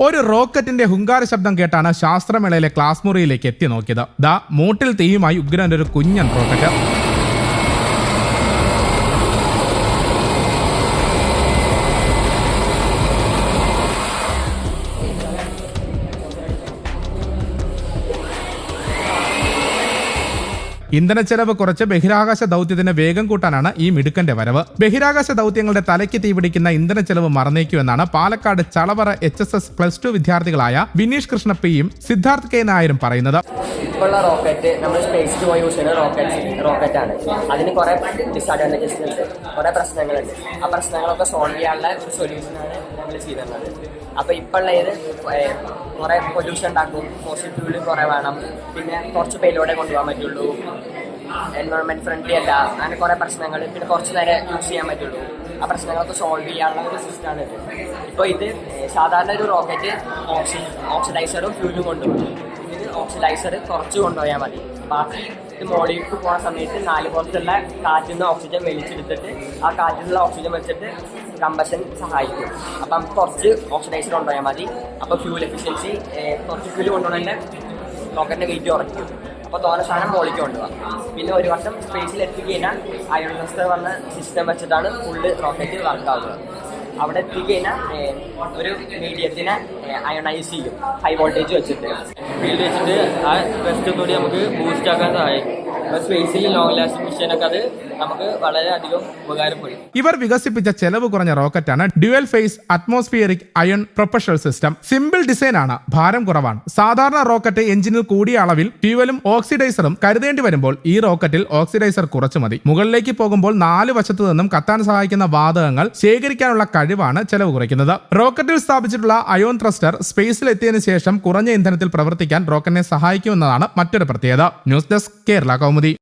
ഒരു റോക്കറ്റിന്റെ ഹുങ്കാര ശബ്ദം കേട്ടാണ് ശാസ്ത്രമേളയിലെ ക്ലാസ് മുറിയിലേക്ക് എത്തി നോക്കിയത്. ദാ മൂട്ടിൽ തീയുമായി ഉഗ്രന്റെ ഒരു കുഞ്ഞൻ റോക്കറ്റ്. ഇന്ധനച്ചെലവ് കുറച്ച് ബഹിരാകാശ ദൗത്യത്തിന് വേഗം കൂട്ടാനാണ് ഈ മിടുക്കന്റെ വരവ്. ബഹിരാകാശ ദൗത്യങ്ങളുടെ തലയ്ക്ക് തീപിടിക്കുന്ന ഇന്ധനച്ചെലവ് മറന്നേക്കുമെന്നാണ് Palakkad Chalavara H S S plus two വിദ്യാർത്ഥികളായ Vineesh കൃഷ്ണപ്പിയും സിദ്ധാർത്ഥ് കെ നായരും പറയുന്നത്. ഇപ്പോഴുള്ള റോക്കറ്റ് നമ്മൾ സ്പേസിൽ പോയി യൂസ് ചെയ്യുന്ന റോക്കറ്റ് റോക്കറ്റ് ആണ്. അതിന് കുറെ ഡിസഡ്വാന്റേജസ് ഉണ്ട് കുറെ പ്രശ്നങ്ങളുണ്ട്. ആ പ്രശ്നങ്ങളൊക്കെ സോൾവ് ചെയ്യാനുള്ള ഒരു സൊല്യൂഷനാണ് നമ്മൾ ചെയ്തിരുന്നത് അപ്പോൾ ഇപ്പോഴുള്ള ഇത് കുറെ പൊല്യൂഷൻ ഉണ്ടാക്കും. ഫോസിൽ ഫ്യൂൽ കുറെ വേണം. പിന്നെ കുറച്ച് പേലോടെ കൊണ്ടുപോകാൻ പറ്റുള്ളൂ. എൻവയോൺമെന്റ് ഫ്രണ്ട്ലി അല്ല. അങ്ങനെ കുറെ പ്രശ്നങ്ങൾ പിന്നെ കുറച്ച് നേരം യൂസ് ചെയ്യാൻ പറ്റുള്ളൂ. ആ പ്രശ്നങ്ങളൊക്കെ സോൾവ് ചെയ്യാനുള്ള ഒരു സിസ്റ്റമാണ് ഇത്. ഇപ്പോൾ ഇത് സാധാരണ ഒരു റോക്കറ്റ് ഓക്സി ഓക്സിഡൈസറും ഫ്യൂലും കൊണ്ടുപോകും. ഇത് ഓക്സിഡൈസർ കുറച്ച് കൊണ്ടുപോയാൽ മതി. ബാക്കി ഇത് മോളിലേക്ക് പോണ സമയത്ത് നാല് പുറത്തുള്ള കാറ്റിൽ നിന്ന് ഓക്സിജൻ വലിച്ചെടുത്തിട്ട് ആ കാറ്റിൽ നിന്നുള്ള ഓക്സിജൻ വെച്ചിട്ട് കമ്പഷൻ സഹായിക്കും. അപ്പം കുറച്ച് ഓക്സിഡൈസർ കൊണ്ടുപോയാൽ മതി. അപ്പോൾ ഫ്യൂൽ എഫിഷ്യൻസി കുറച്ച് ഫ്യൂൽ കൊണ്ടുപോകണതിന്റെ റോക്കറ്റിന്റെ വെയിറ്റ് കുറയ്ക്കും. അപ്പോൾ തോന്ന സാധനം മോളിലേക്ക് കൊണ്ടുപോകാം പിന്നെ ഒരു വർഷം സ്പേസിൽ എത്തിക്കഴിഞ്ഞാൽ അയൺ വന്ന സിസ്റ്റം വെച്ചിട്ടാണ് ഫുള്ള് റോക്കറ്റ് വർക്ക് ആവുക. അവിടെ എത്തിക്കഴിഞ്ഞാൽ ഒരു മീഡിയത്തിനെ അയണൈസ് ചെയ്യും. ഹൈ വോൾട്ടേജ് വെച്ചിട്ട്. ഫീൽഡ് വെച്ചിട്ട് ആ ബെസ്റ്റ് കൂടി നമുക്ക് ബൂസ്റ്റ് ആക്കാൻ സഹായിക്കും. അത് നമുക്ക് ഇവർ വികസിപ്പിച്ച ചെലവ് കുറഞ്ഞ റോക്കറ്റാണ് dual phase atmospheric ion propulsion system simple design ആണ് ഭാരം കുറവാണ്. സാധാരണ റോക്കറ്റ് എഞ്ചിനിൽ കൂടിയ അളവിൽ ഫ്യൂവലും ഓക്സിഡൈസറും കരുതേണ്ടി വരുമ്പോൾ ഈ റോക്കറ്റിൽ ഓക്സിഡൈസർ കുറച്ചു മതി. മുകളിലേക്ക് പോകുമ്പോൾ നാല് വശത്തു നിന്നും കത്താൻ സഹായിക്കുന്ന വാതകങ്ങൾ ശേഖരിക്കാനുള്ള കഴിവാണ് ചെലവ് കുറയ്ക്കുന്നത്. റോക്കറ്റിൽ സ്ഥാപിച്ചിട്ടുള്ള അയോൺ ത്രസ്റ്റർ സ്പേസിൽ എത്തിയതിനു ശേഷം കുറഞ്ഞ ഇന്ധനത്തിൽ പ്രവർത്തിക്കാൻ റോക്കറ്റിനെ സഹായിക്കുമെന്നതാണ് മറ്റൊരു പ്രത്യേകത. News desk Kerala Kaumudi. comodi